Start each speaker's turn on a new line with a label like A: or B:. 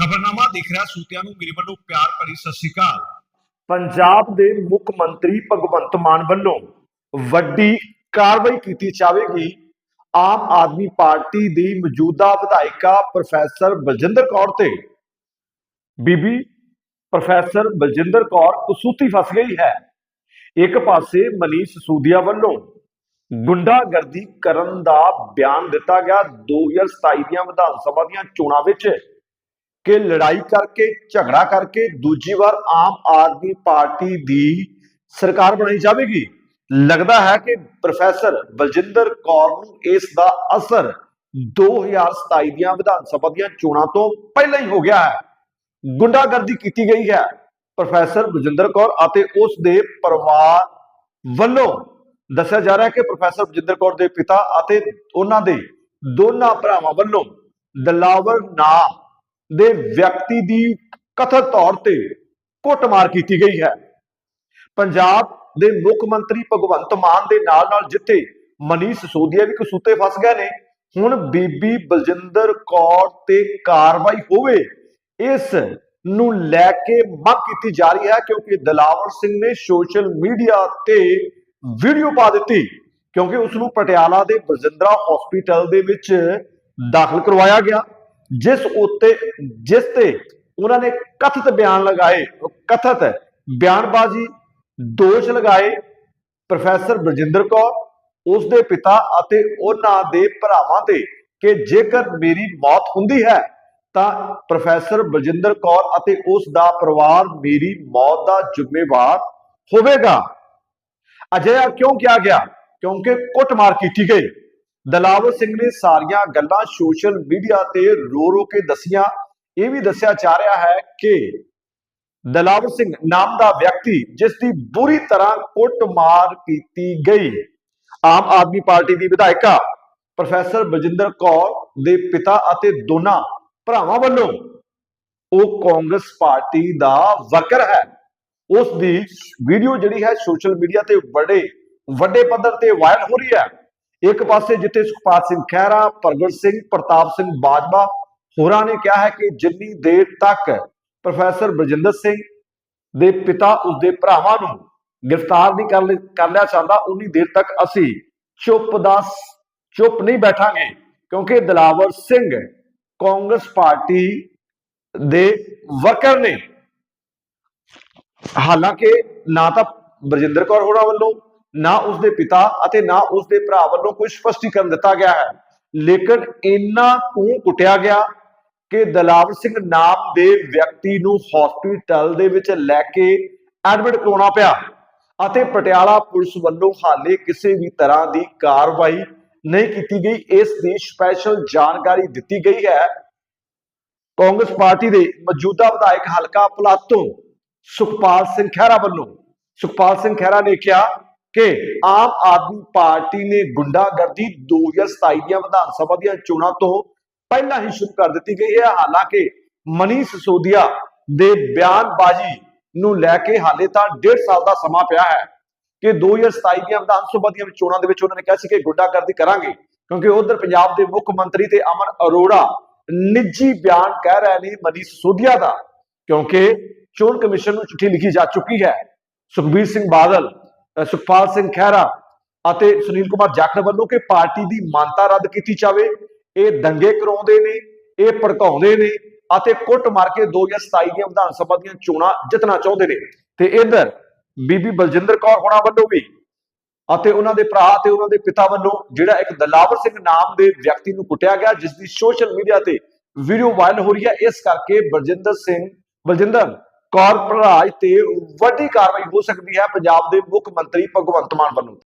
A: ਖਬਰਨਾਮਾ ਦੇਖ ਰਿਹਾ ਸੂਤਿਆਂ ਨੂੰ, ਮੇਰੇ ਵੱਲੋਂ ਪਿਆਰ ਭਰੀ ਸਤਿ ਸ਼੍ਰੀ ਅਕਾਲ।
B: ਪੰਜਾਬ ਦੇ ਮੁੱਖ ਮੰਤਰੀ ਭਗਵੰਤ ਮਾਨ ਵੱਲੋਂ ਵੱਡੀ ਕਾਰਵਾਈ ਕੀਤੀ ਜਾਵੇਗੀ। ਆਮ ਆਦਮੀ ਪਾਰਟੀ ਦੀ ਮੌਜੂਦਾ ਵਿਧਾਇਕਾ ਪ੍ਰੋਫੈਸਰ ਬਲਜਿੰਦਰ ਕੌਰ ਤੇ। ਬੀਬੀ ਪ੍ਰੋਫੈਸਰ ਬਲਜਿੰਦਰ ਕੌਰ ਕਸੂਤੀ ਫਸ ਗਈ ਹੈ। ਇੱਕ ਪਾਸੇ ਮਨੀਸ਼ ਸੂਦੀਆ ਵੱਲੋਂ ਗੁੰਡਾਗਰਦੀ ਕਰਨ ਦਾ ਬਿਆਨ ਦਿੱਤਾ ਗਿਆ। 2027 ਦੀਆਂ ਵਿਧਾਨ ਸਭਾ ਦੀਆਂ ਚੋਣਾਂ ਵਿੱਚ ਕਿ ਲੜਾਈ ਕਰਕੇ, ਝਗੜਾ ਕਰਕੇ ਦੂਜੀ ਵਾਰ ਆਮ ਆਦਮੀ ਪਾਰਟੀ ਦੀ ਸਰਕਾਰ ਬਣਾਈ ਜਾਵੇਗੀ। ਲੱਗਦਾ ਹੈ ਕਿ ਪ੍ਰੋਫੈਸਰ ਬਲਜਿੰਦਰ ਕੌਰ ਨੂੰ ਇਸ ਦਾ ਅਸਰ 2027 ਦੀਆਂ ਵਿਧਾਨ ਸਭਾ ਦੀਆਂ ਚੋਣਾਂ ਤੋਂ ਪਹਿਲਾਂ ਹੀ ਹੋ ਗਿਆ ਹੈ। ਗੁੰਡਾਗਰਦੀ ਕੀਤੀ ਗਈ ਹੈ ਪ੍ਰੋਫੈਸਰ ਬਲਜਿੰਦਰ ਕੌਰ ਅਤੇ ਉਸ ਦੇ ਪਰਿਵਾਰ ਵੱਲੋਂ। ਦੱਸਿਆ ਜਾ ਰਿਹਾ ਹੈ ਕਿ ਪ੍ਰੋਫੈਸਰ ਬਲਜਿੰਦਰ ਕੌਰ ਦੇ ਪਿਤਾ ਅਤੇ ਉਹਨਾਂ ਦੇ ਦੋਨਾਂ ਭਰਾਵਾਂ ਵੱਲੋਂ ਦਲਾਵਰ ਨਾਮ ਦੇ ਵਿਅਕਤੀ ਦੀ ਕਥਿਤ ਤੌਰ ਤੇ ਕੁੱਟਮਾਰ ਕੀਤੀ ਗਈ ਹੈ। ਪੰਜਾਬ ਦੇ ਮੁੱਖ ਮੰਤਰੀ ਭਗਵੰਤ ਮਾਨ ਦੇ ਨਾਲ ਨਾਲ ਜਿੱਥੇ ਮਨੀਸ਼ ਸੋਦੀਆ ਵੀ ਕਸੂਤੇ ਫਸ ਗਏ ਨੇ, ਹੁਣ ਬੀਬੀ ਬਲਜਿੰਦਰ ਕੌਰ ਤੇ ਕਾਰਵਾਈ ਹੋਵੇ, ਇਸ ਨੂੰ ਲੈ ਕੇ ਮੰਗ ਕੀਤੀ ਜਾ ਰਹੀ ਹੈ ਕਿਉਂਕਿ ਦਲਾਵਰ ਸਿੰਘ ਨੇ ਸੋਸ਼ਲ ਮੀਡੀਆ ਤੇ ਵੀਡੀਓ ਪਾ ਦਿੱਤੀ, ਕਿਉਂਕਿ ਉਸ ਨੂੰ ਪਟਿਆਲਾ ਦੇ ਬਲਜਿੰਦਰਾ ਹਸਪੀਟਲ ਦੇ ਵਿੱਚ ਦਾਖਲ ਕਰਵਾਇਆ ਗਿਆ। ਜਿਸ ਉੱਤੇ, ਜਿਸ ਤੇ ਉਹਨਾਂ ਨੇ ਕਥਿਤ ਬਿਆਨ ਲਗਾਏ, ਉਹ ਕਥਿਤ ਬਿਆਨਬਾਜ਼ੀ, ਦੋਸ਼ ਲਗਾਏ ਪ੍ਰੋਫੈਸਰ ਬਰਜਿੰਦਰ ਕੌਰ, ਉਸ ਦੇ ਪਿਤਾ ਅਤੇ ਉਹਨਾਂ ਦੇ ਭਰਾਵਾਂ ਤੇ ਕਿ ਜੇਕਰ ਮੇਰੀ ਮੌਤ ਹੁੰਦੀ ਹੈ, ਤਾਂ ਪ੍ਰੋਫੈਸਰ ਬਲਜਿੰਦਰ ਕੌਰ ਅਤੇ ਉਸ ਦਾ ਪਰਿਵਾਰ ਮੇਰੀ ਮੌਤ ਦਾ ਜ਼ਿੰਮੇਵਾਰ ਹੋਵੇਗਾ। ਅਜਿਹਾ ਕਿਉਂ ਕਿਹਾ ਗਿਆ? ਕਿਉਂਕਿ ਕੁੱਟਮਾਰ ਕੀਤੀ ਗਈ। ਦਲਾਵਰ ਸਿੰਘ ਨੇ ਸਾਰੀਆਂ ਗੱਲਾਂ ਸੋਸ਼ਲ ਮੀਡੀਆ ਤੇ ਰੋ ਰੋ ਕੇ ਦੱਸੀਆਂ। ਇਹ ਵੀ ਦੱਸਿਆ ਜਾ ਰਿਹਾ ਹੈ ਕਿ ਦਲਾਵਰ ਸਿੰਘ ਨਾਮ ਦਾ ਵਿਅਕਤੀ ਜਿਸ ਦੀ ਬੁਰੀ ਤਰ੍ਹਾਂ ਕੁੱਟਮਾਰ ਕੀਤੀ ਗਈ। ਆਮ ਆਦਮੀ ਪਾਰਟੀ ਦੀ ਵਿਧਾਇਕਾ ਪ੍ਰੋਫੈਸਰ ਬਲਜਿੰਦਰ ਕੌਰ ਦੇ ਪਿਤਾ ਅਤੇ ਦੋਨਾਂ ਭਰਾਵਾਂ ਵੱਲੋਂ ਉਹ ਕਾਂਗਰਸ ਪਾਰਟੀ ਦਾ ਵਰਕਰ ਹੈ। ਉਸ ਦੀ ਵੀਡੀਓ ਜਿਹੜੀ ਹੈ ਸੋਸ਼ਲ ਮੀਡੀਆ ਤੇ ਬੜੇ ਵੱਡੇ ਪੱਧਰ ਤੇ ਵਾਇਰਲ ਹੋ ਰਹੀ ਹੈ। ਇੱਕ ਪਾਸੇ ਜਿੱਥੇ ਸੁਖਪਾਲ ਸਿੰਘ ਖਹਿਰਾ, ਪ੍ਰਗਟ ਸਿੰਘ, ਪ੍ਰਤਾਪ ਸਿੰਘ ਬਾਜਵਾ, ਹੋਰਾਂ ਨੇ ਕਿਹਾ ਹੈ ਕਿ ਜਿੰਨੀ ਦੇਰ ਤੱਕ ਪ੍ਰੋਫੈਸਰ ਬਲਜਿੰਦਰ ਸਿੰਘ ਦੇ ਪਿਤਾ ਉਸਦੇ ਭਰਾਵਾਂ ਨੂੰ ਗ੍ਰਿਫਤਾਰ ਨਹੀਂ ਕਰ ਲਿ- ਕਰ ਲਿਆ ਜਾਂਦਾ, ਉਨੀ ਦੇਰ ਤੱਕ ਅਸੀਂ ਚੁੱਪ ਦਾ ਚੁੱਪ ਨਹੀਂ ਬੈਠਾਂਗੇ, ਕਿਉਂਕਿ ਦਲਾਵਰ ਸਿੰਘ ਕਾਂਗਰਸ ਪਾਰਟੀ ਦੇ ਵਰਕਰ ਨੇ। ਹਾਲਾਂਕਿ ਨਾ ਤਾਂ ਬਰਜਿੰਦਰ ਕੌਰ ਹੋਰਾਂ ਵੱਲੋਂ ਨਾ ਉਸਦੇ ਪਿਤਾ ਅਤੇ ਨਾ ਉਸਦੇ ਭਰਾ ਵੱਲੋਂ ਕੋਈ ਸਪਸ਼ਟੀਕਰਨ ਦਿੱਤਾ ਗਿਆ ਹੈ। ਲੇਕਿਨ ਇੰਨਾ ਕੁ ਕੁੱਟਿਆ ਗਿਆ ਕਿ ਦਲਾਵਰ ਸਿੰਘ ਨਾਮ ਦੇ ਵਿਅਕਤੀ ਨੂੰ ਹਸਪੀਟਲ ਦੇ ਵਿੱਚ ਲੈ ਕੇ ਐਡਮਿਟ ਕਰਾਉਣਾ ਪਿਆ ਅਤੇ ਪਟਿਆਲਾ ਪੁਲਿਸ ਵੱਲੋਂ ਹਾਲੇ ਕਿਸੇ ਵੀ ਤਰ੍ਹਾਂ ਦੀ ਕਾਰਵਾਈ ਨਹੀਂ ਕੀਤੀ ਗਈ। ਇਸ ਦੀ ਸਪੈਸ਼ਲ ਜਾਣਕਾਰੀ ਦਿੱਤੀ ਗਈ ਹੈ। ਕਾਂਗਰਸ ਪਾਰਟੀ ਦੇ ਮੌਜੂਦਾ ਵਿਧਾਇਕ ਹਲਕਾ ਪਲਾਤੋਂ ਸੁਖਪਾਲ ਸਿੰਘ ਖਹਿਰਾ ਵੱਲੋਂ। ਸੁਖਪਾਲ ਸਿੰਘ ਖਹਿਰਾ ਨੇ ਕਿਹਾ ਕਿ ਆਮ ਆਦਮੀ ਪਾਰਟੀ ਨੇ ਗੁੰਡਾਗਰਦੀ 2027 ਦੀਆਂ ਵਿਧਾਨ ਸਭਾ ਦੀਆਂ ਚੋਣਾਂ ਤੋਂ ਪਹਿਲਾਂ ਹੀ ਸ਼ੁਰੂ ਕਰ ਦਿੱਤੀ ਗਈ ਹੈ। ਹਾਲਾਂਕਿ ਮਨੀ ਸੋਦੀਆ ਦੇ ਬਿਆਨਬਾਜ਼ੀ ਨੂੰ ਲੈ ਕੇ ਹਾਲੇ ਤਾਂ 1.5 ਸਾਲ ਦਾ ਸਮਾਂ ਪਿਆ ਹੈ ਕਿ 2027 ਦੀਆਂ ਵਿਧਾਨ ਸਭਾ ਦੀਆਂ ਚੋਣਾਂ ਦੇ ਵਿੱਚ ਉਹਨਾਂ ਨੇ ਕਿਹਾ ਸੀ ਕਿ ਗੁੰਡਾਗਰਦੀ ਕਰਾਂਗੇ ਕਿਉਂਕਿ ਉਧਰ ਪੰਜਾਬ ਦੇ ਮੁੱਖ ਮੰਤਰੀ ਤੇ ਅਮਨ ਅਰੋੜਾ ਨਿੱਜੀ ਬਿਆਨ ਕਹਿ ਰਹੇ ਨੇ ਮਨੀ ਸੋਦੀਆ ਦਾ ਕਿਉਂਕਿ ਚੋਣ ਕਮਿਸ਼ਨ ਨੂੰ ਚਿੱਠੀ ਲਿਖੀ ਜਾ ਚੁੱਕੀ ਹੈ। ਸੁਖਬੀਰ ਸਿੰਘ ਬਾਦਲ ਸੁਖਪਾਲ ਸਿੰਘ ਖਹਿਰਾ ਅਤੇ ਸੁਨੀਲ ਕੁਮਾਰ ਜਾਖੜ ਵੱਲੋਂ ਕਿ ਪਾਰਟੀ ਦੀ ਮਾਨਤਾ ਰੱਦ ਕੀਤੀ ਜਾਵੇ। ਇਹ ਦੰਗੇ ਕਰਾਉਂਦੇ ਨੇ, ਇਹ ਭੜਕਾਉਂਦੇ ਨੇ ਅਤੇ ਕੁੱਟ ਮਾਰ ਕੇ 2027 ਦੀਆਂ ਵਿਧਾਨ ਸਭਾ ਦੀਆਂ ਚੋਣਾਂ ਜਿੱਤਣਾ ਚਾਹੁੰਦੇ ਨੇ। ਤੇ ਇਧਰ ਬੀਬੀ ਬਲਜਿੰਦਰ ਕੌਰ ਹੋਣਾ ਵੱਲੋਂ ਵੀ ਅਤੇ ਉਹਨਾਂ ਦੇ ਭਰਾ ਤੇ ਉਹਨਾਂ ਦੇ ਪਿਤਾ ਵੱਲੋਂ ਜਿਹੜਾ ਇੱਕ ਦਲਾਵਰ ਸਿੰਘ ਨਾਮ ਦੇ ਵਿਅਕਤੀ ਨੂੰ ਕੁੱਟਿਆ ਗਿਆ, ਜਿਸ ਦੀ ਸੋਸ਼ਲ ਮੀਡੀਆ ਤੇ ਵੀਡੀਓ ਵਾਇਰਲ ਹੋ ਰਹੀ ਹੈ। ਇਸ ਕਰਕੇ ਬਲਜਿੰਦਰ ਸਿੰਘ, ਬਲਜਿੰਦਰ ਕੌਰ ਭਰਾਜ ਤੇ ਵੱਡੀ ਕਾਰਵਾਈ ਹੋ ਸਕਦੀ ਹੈ ਪੰਜਾਬ ਦੇ ਮੁੱਖ ਮੰਤਰੀ ਭਗਵੰਤ ਮਾਨ ਵੱਲੋਂ।